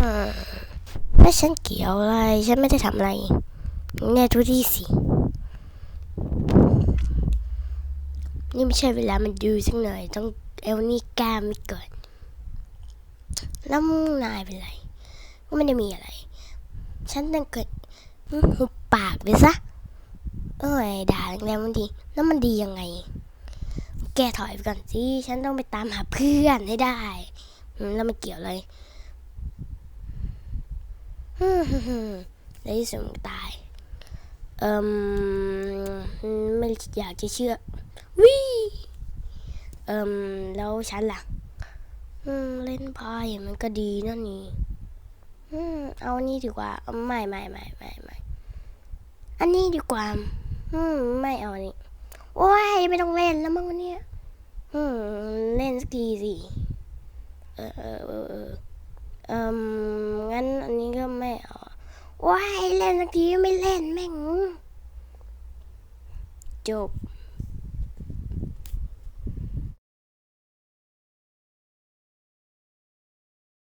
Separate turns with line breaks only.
มไม่ฉันเกี่ยวอะไร ฉันไม่ได้ทำอะไรเนี่ยทุกที่สิ นี่ไม่ใช่เวลามันดูสักหน่อย ต้องเอลนี่กล้ามไม่เกิดแล้วมึงนายเป็นไร ก็ไม่ได้มีอะไร ฉันต้องเกิดหุบปากไปซะ เอ้ยด่าแรงๆมันดี แล้วมันดียังไง แกถอยไปก่อนสิ ฉันต้องไปตามหาเพื่อนให้ได้ แล้วมันเกี่ยวเลย ในที่สุดมันก็ตาย เอ่มไม่อยากจะเชื่อวิเอ่มแล้วฉันล่ะอืมเล่นไพ่มันก็ดีนั่นนี่อเอาอันนี้ดีกว่าเอาไม่ไม่ไม่ไม่ไม่อันนี้ดีกว่า อืม ไม่เอาอันนี้โอ้ยไม่ต้องเล่นแล้วมั้งวันเนี้ยอืม เล่นสกีสิเออเออเออ เออเอมงั้นอันนี้ก็ไม่เอาว้ายเล่นสักทีไม่เล่นแม่งจบ